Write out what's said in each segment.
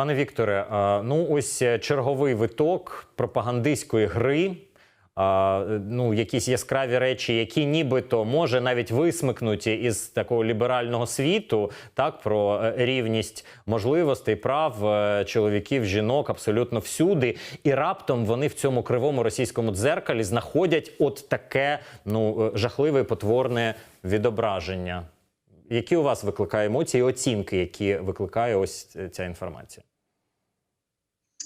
Пане Вікторе, ну ось е, черговий виток пропагандистської гри. Ну, якісь яскраві речі, які нібито може навіть висмикнуті із такого ліберального світу, так про е, рівність можливостей, прав е, чоловіків, жінок абсолютно всюди. І раптом вони в цьому кривому російському дзеркалі знаходять от таке ну жахливе, потворне відображення. Які у вас викликає емоції, оцінки, які викликає ось ця інформація?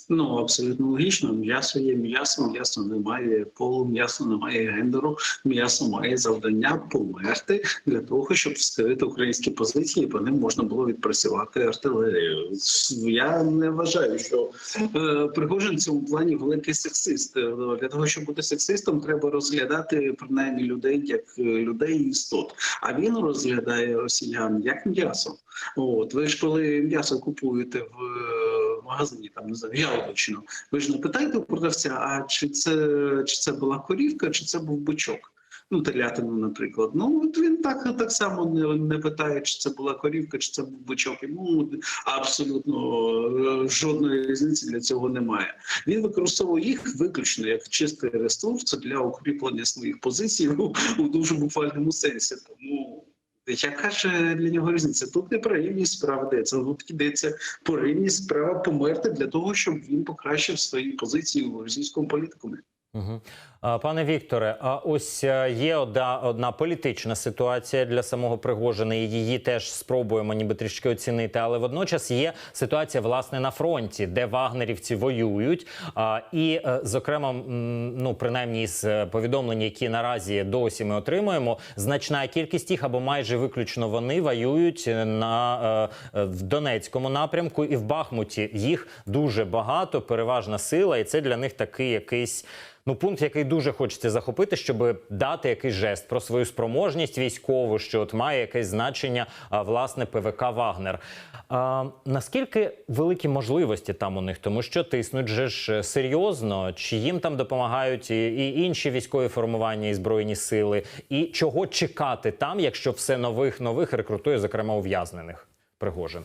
Ну абсолютно логічно. М'ясо є м'ясо, м'ясо не має полу, м'ясо не має гендеру, м'ясо має завдання померти для того, щоб вскрити українські позиції, по ним можна було відпрацювати артилерію. Я не вважаю, що е, Пригожин в цьому плані великий сексист. Е, Для того, щоб бути сексистом, треба розглядати принаймні людей як е, людей істот. А він розглядає росіян як м'ясо. От ви ж коли м'ясо купуєте в е, магазині, там не знаю, яловичину, ви ж не питаєте у продавця, а чи це чи це була корівка, чи це був бичок. Ну, телятину, наприклад. Ну от він так так само не, не питає, чи це була корівка, чи це був бичок. Йому абсолютно е, жодної різниці для цього немає. Він використовує їх виключно як чистий ресурс для укріплення своїх позицій у, у дуже буквальному сенсі. Тому яка ж для нього різниця? Тут не про рівність справ йдеться, тут йдеться про рівність справа померти для того, щоб він покращив свої позиції у російському політикумі. Пане Вікторе, а ось е, є одна, одна політична ситуація для самого Пригожина, і її теж спробуємо ніби трішки оцінити. Але водночас є ситуація власне на фронті, де вагнерівці воюють. І, е, зокрема, ну принаймні з е, повідомлень, які наразі досі ми отримуємо, значна кількість їх або майже виключно вони воюють на в Донецькому напрямку і в Бахмуті. Їх дуже багато, переважна сила, і це для них такий якийсь. Ну, пункт, який дуже хочеться захопити, щоб дати якийсь жест про свою спроможність військову, що от має якесь значення а, власне ПВК Вагнер. А, наскільки великі можливості там у них, тому що тиснуть же ж серйозно, чи їм там допомагають і, і інші військові формування і збройні сили, і чого чекати там, якщо все нових нових рекрутує, зокрема ув'язнених Пригожин?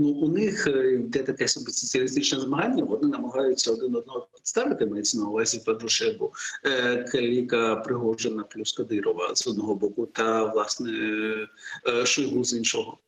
Ну, у них е, йде таке собі соціалістичне змагання. Вони намагаються один одного підставити. Мається на увазі першу е, Каліка Пригожина плюс Кадирова з одного боку, та власне е, Шойгу з іншого.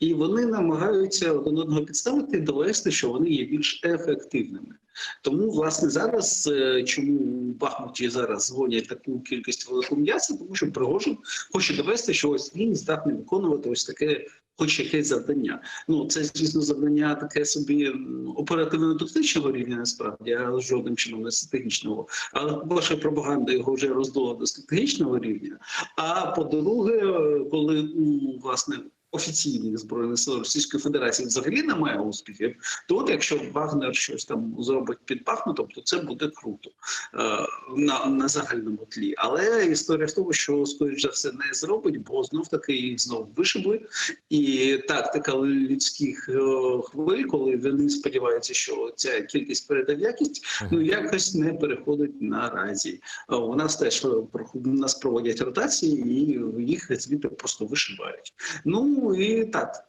І вони намагаються один одного підставити і довести, що вони є більш ефективними. Тому, власне, зараз чому в Бахмуті зараз гонять таку кількість велику м'яса, тому що Пригожин хоче довести, що ось він здатний виконувати ось таке. Хоч якесь завдання. Ну це звісно завдання таке собі оперативно-тактичного рівня, насправді, а жодним чином не стратегічного. Але ваша пропаганда його вже роздула до стратегічного рівня. А по-друге, коли власне офіційних збройних сил Російської Федерації взагалі немає успіхів, то от якщо Вагнер щось там зробить під Бахмутом, то це буде круто е, на, на загальному тлі. Але історія в тому, що скоріш за все не зробить, бо знов таки їх знов вишибли. І тактика людських е, хвиль, коли вони сподіваються, що ця кількість переде в якість, ну якось не переходить наразі. Е, У нас теж е, у нас проводять ротації, і їх звідти просто вишибають. Ну і так,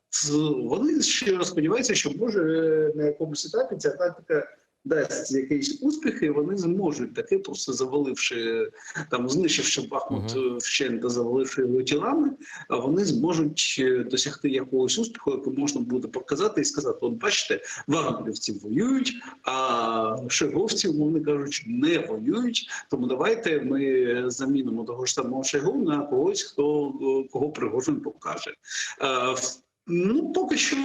вони ще сподіваються, що може е, на якомусь етапі ця тактика. Дасть якийсь успіх, і вони зможуть таки, просто заваливши там, знищивши Бахмут uh вщент, заваливши його тілами, вони зможуть е, досягти якогось успіху, який можна буде показати і сказати: от бачите, вагнерівці воюють, а шеговці, умовно кажучи, не воюють. Тому давайте ми замінимо того ж самого Шойгу на когось, хто е, кого Пригожин покаже. Ну, поки що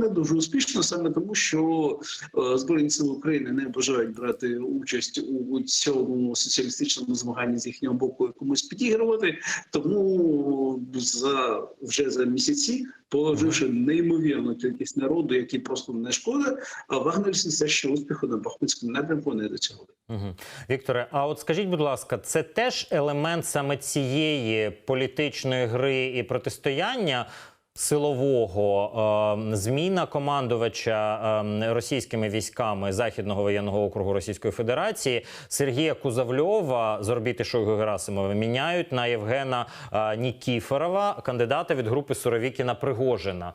не дуже успішно, саме тому, що е, Збройні сили України не бажають брати участь у, у цьому соціалістичному змаганні з їхнього боку комусь підігрувати. Тому за вже за місяці, положивши неймовірну кількість народу, який просто не шкода, а вагнерівці все ще успіху на Бахмутському напрямку не досягли. Угу. Вікторе, а от скажіть, будь ласка, це теж елемент саме цієї політичної гри і протистояння? Силового е, зміна командувача е, російськими військами Західного воєнного округу Російської Федерації Сергія Кузавльова з орбіти Шойгу Герасимова міняють на Євгена е, Нікіфорова, кандидата від групи Суровікіна Пригожина.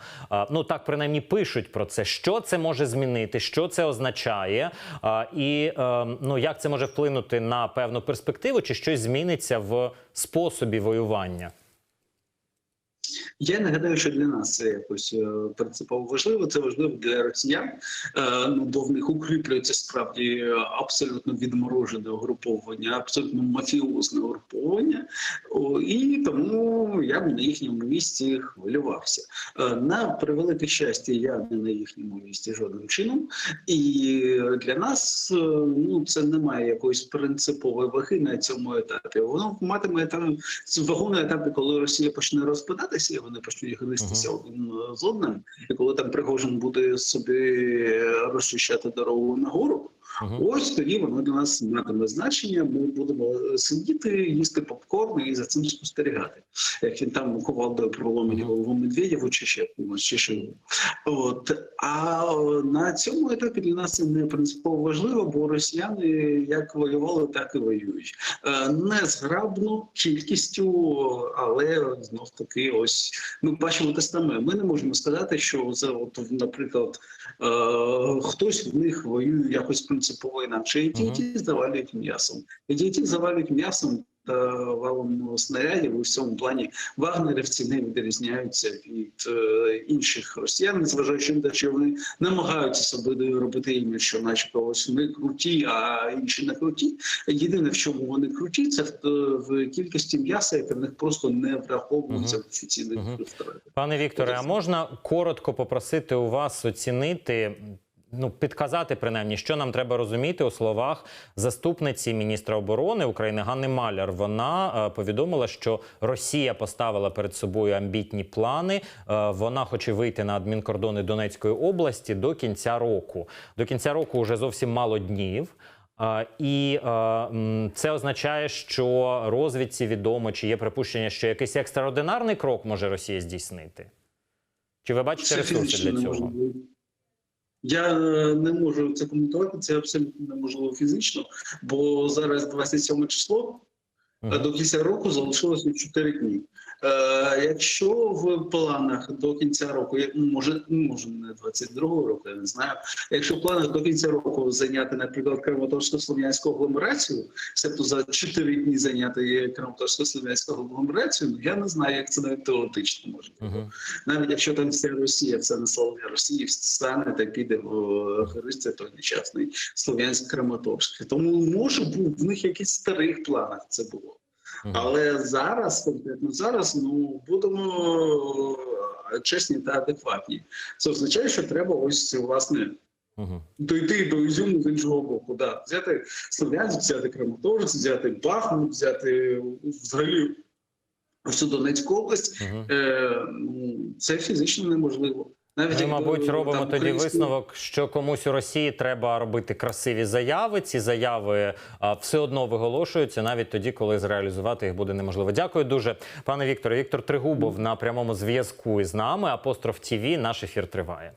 Ну так принаймні пишуть про це. Що це може змінити? Що це означає? І ну як це може вплинути на певну перспективу, чи щось зміниться в способі воювання? Я нагадаю, що для нас це якось е, принципово важливо. Це важливо для росіян, е, ну бо в них укріплюється справді е, абсолютно відморожене угруповання, абсолютно мафіозне угруповання. І тому я б на їхньому місці хвилювався. На превелике щастя, я не на їхньому місці жодним чином. І для нас ну це не має якоїсь принципової ваги на цьому етапі. Воно матиме там вагу на етапі, коли Росія почне розпадатися, вони почнуть гристися один з одним. І коли там Пригожин буде собі розчищати дорогу нагору, Мгм. ось тоді воно для нас матиме значення. Ми будемо сидіти, їсти попкорн і за цим спостерігати. Як він там кувалдою проломить голову Медведєву чи ще комусь, чи ще. От а на цьому етапі для нас це не принципово важливо, бо росіяни як воювали, так і воюють. Е, Не зграбно кількістю, але знов таки, ось ми бачимо те саме. Ми не можемо сказати, що за от, наприклад, е, хтось в них воює якось принципово. І ті, і ті завалюють м'ясом. І ті, завалюють м'ясом. Та валом снарядів у всьому плані вагнерівці не відрізняються від е, інших росіян, незважаючи на те, що вони намагаються собі робити імідж, що начебто ось ми круті, а інші не круті. Єдине, в чому вони круті, це в, в кількості м'яса, яке в них просто не враховується в офіційних Мгм. втратах. Пане Вікторе, а можна коротко попросити у вас оцінити, ну підказати принаймні, що нам треба розуміти у словах заступниці міністра оборони України Ганни Маляр. Вона е, повідомила, що Росія поставила перед собою амбітні плани. Е, вона хоче вийти на адмінкордони Донецької області до кінця року. До кінця року вже зовсім мало днів. Е, І м, це означає, що розвідці відомо, чи є припущення, що якийсь екстраординарний крок може Росія здійснити? Чи ви бачите ресурси для цього? Я е, не можу це коментувати, це абсолютно неможливо фізично, бо зараз 27 число. До кінця року залишилося 4 дні. Е, якщо в планах до кінця року, може, ну, може не 22-го року, я не знаю. Якщо в планах до кінця року зайняти, наприклад, Краматорсько-Слов'янську агломерацію, себто за 4 дні зайняти Краматорсько-Слов'янську агломерацію, ну я не знаю, як це навіть теоретично може бути. Мгм. Навіть якщо там вся Росія, все населення Росії встане та піде в Христя, той нещасний Слов'янськ Краматорськ. Тому може був в них якийсь старих планах це було. Але зараз, конкретно зараз, ну будемо е, чесні та адекватні. Це означає, що треба ось власне Мгм. дойти до Ізюму з іншого боку. Да. Взяти Слов'янськ, взяти Краматорськ, взяти Бахмут, взяти взагалі всю Донецьку область. Мгм. Е, ну, це фізично неможливо. Навіть Ми, мабуть, робимо там тоді висновок, що комусь у Росії треба робити красиві заяви. Ці заяви а, все одно виголошуються навіть тоді, коли зреалізувати їх буде неможливо. Дякую дуже, пане Вікторе. Віктор Тригубов на прямому зв'язку із нами. Апостроф ТІВІ. Наш ефір триває.